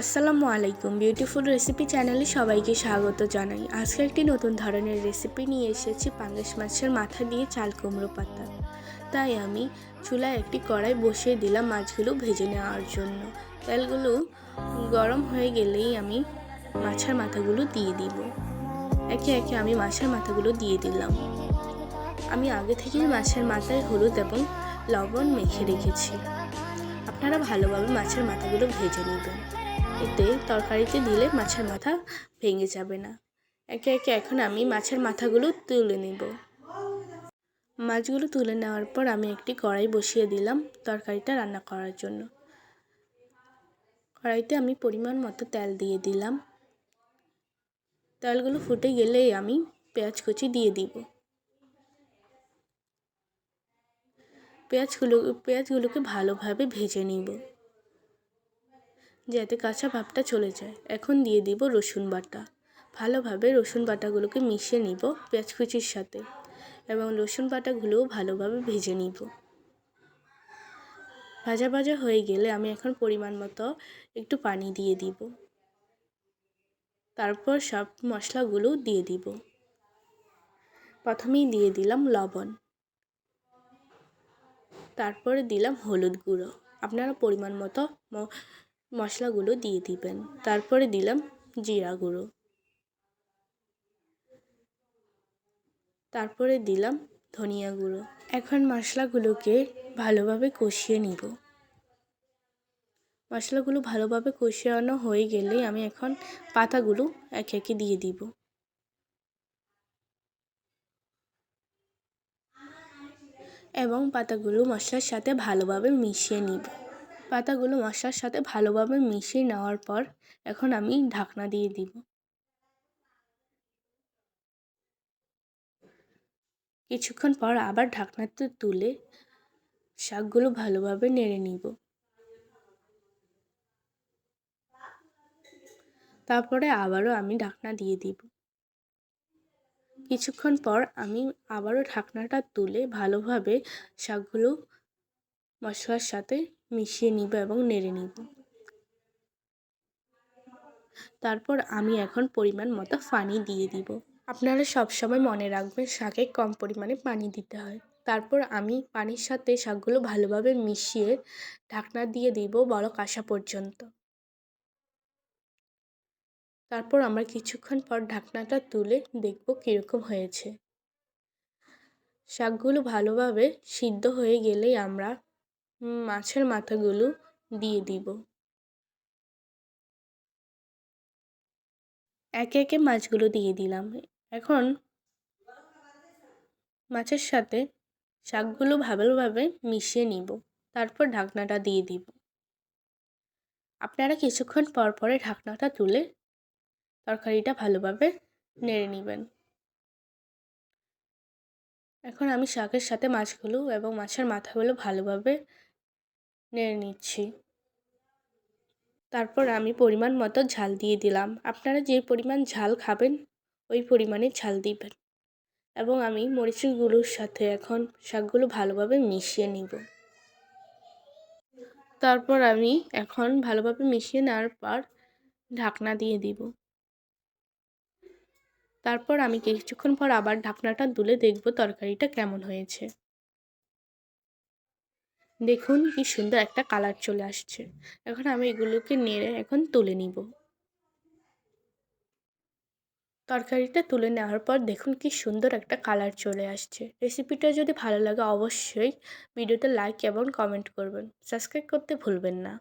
আসসালামু আলাইকুম beautiful recipe চ্যানেলে সবাইকে স্বাগত জানাই। আজকে একটি নতুন ধরনের রেসিপি নিয়ে এসেছি পাঙ্গাস মাছের মাথা দিয়ে চাল কুমড়ো পাতা। তাই আমি চুলায় একটি কড়াই বসিয়ে দিলাম মাছগুলো ভেজে নেওয়ার জন্য। তেলগুলো গরম হয়ে গেলেই আমি মাছের মাথাগুলো দিয়ে দিব। একে একে আমি মাছের মাথাগুলো দিয়ে দিলাম। আমি আগে থেকেই মাছের মাথায় হলুদ এবং লবণ মেখে রেখেছি। আপনারা ভালোভাবে মাছের মাথাগুলো ভেজে নেবেন। এতে তরকারিতে দিলে মাছের মাথা ভেঙে যাবে না। একে একে এখন আমি মাছের মাথাগুলো তুলে নেব। মাছগুলো তুলে নেওয়ার পর আমি একটি কড়াই বসিয়ে দিলাম তরকারিটা রান্না করার জন্য। কড়াইতে আমি পরিমাণ মতো তেল দিয়ে দিলাম। তেলগুলো ফুটে গেলেই আমি পেঁয়াজ কুচি দিয়ে দিব। পেঁয়াজগুলো, পেঁয়াজগুলোকে ভালোভাবে ভেজে নিব। যাতে কাঁচা ভাবটা চলে যায়। এখন দিয়ে দিব রসুন বাটা। ভালোভাবে রসুন বাটাগুলোকে মিশিয়ে নিব পেঁয়াজ কুচির সাথে এবং রসুন বাটাগুলোও ভালোভাবে ভেজে নিব। ভাজা ভাজা হয়ে গেলে আমি এখন পরিমাণ মতো একটু পানি দিয়ে দিব। তারপর সব মশলাগুলো দিয়ে দিব। প্রথমেই দিয়ে দিলাম লবণ। তারপরে দিলাম হলুদ গুঁড়ো। আপনারা পরিমাণ মতো মশলাগুলো দিয়ে দিবেন। তারপরে দিলাম জিরা গুঁড়ো। তারপরে দিলাম ধনিয়া গুঁড়ো। এখন মশলাগুলোকে ভালোভাবে কষিয়ে নিব। মশলাগুলো ভালোভাবে কষিয়ানো হয়ে গেলেই আমি এখন পাতাগুলো একে একে দিয়ে দিব। এবং পাতাগুলো মশলার সাথে ভালোভাবে মিশিয়ে নিব। পাতাগুলো মশলার সাথে ভালোভাবে মিশিয়ে নেওয়ার পর এখন আমি ঢাকনা দিয়ে দিব। কিছুক্ষণ পর আবার ঢাকনাতে তুলে শাকগুলো ভালোভাবে নেড়ে নিব। তারপরে আবারও আমি ঢাকনা দিয়ে দিব। কিছুক্ষণ পর আমি আবারও ঢাকনাটা তুলে ভালোভাবে শাকগুলো মশলার সাথে মিশিয়ে নিব এবং নেড়ে নিব। তারপর আমি এখন পরিমাণ মতো পানি দিয়ে দিব। আপনারা সবসময় মনে রাখবেন, শাকে কম পরিমাণে পানি দিতে হয়। তারপর আমি পানির সাথে শাকগুলো ভালোভাবে মিশিয়ে ঢাকনা দিয়ে দিব বড় কাঁসা পর্যন্ত। তারপর আমরা কিছুক্ষণ পর ঢাকনাটা তুলে দেখব কীরকম হয়েছে। শাকগুলো ভালোভাবে সিদ্ধ হয়ে গেলেই আমরা মাছের মাথাগুলো দিয়ে দিব। একে একে মাছগুলো দিয়ে দিলাম। এখন মাছের সাথে শাকগুলো ভালোভাবে মিশিয়ে নিব। তারপর ঢাকনাটা দিয়ে দিব। আপনারা কিছুক্ষণ পর পরে ঢাকনাটা তুলে তরকারিটা ভালোভাবে নেড়ে নেবেন। এখন আমি শাকের সাথে মাছগুলো এবং মাছের মাথাগুলো ভালোভাবে নেড়ে নিচ্ছি। তারপর আমি পরিমাণ মতো ঝাল দিয়ে দিলাম। আপনারা যে পরিমাণ ঝাল খাবেন, ওই পরিমাণে ঝাল দিবেন। এবং আমি মরিচের গুঁড়োর সাথে এখন শাকগুলো ভালোভাবে মিশিয়ে নিব। তারপর আমি এখন ভালোভাবে মিশিয়ে নেওয়ার পর ঢাকনা দিয়ে দিব। তারপর আমি কিছুক্ষণ পর আবার ঢাকনাটা তুলে দেখব তরকারিটা কেমন হয়েছে। দেখুন কি সুন্দর একটা কালার চলে আসছে। এখন আমি এগুলোকে নেড়ে এখন তুলে নিব। তরকারিটা তুলে নেওয়ার পর দেখুন কি সুন্দর একটা কালার চলে আসছে। রেসিপিটা যদি ভালো লাগে অবশ্যই ভিডিওতে লাইক এবং কমেন্ট করবেন। সাবস্ক্রাইব করতে ভুলবেন না।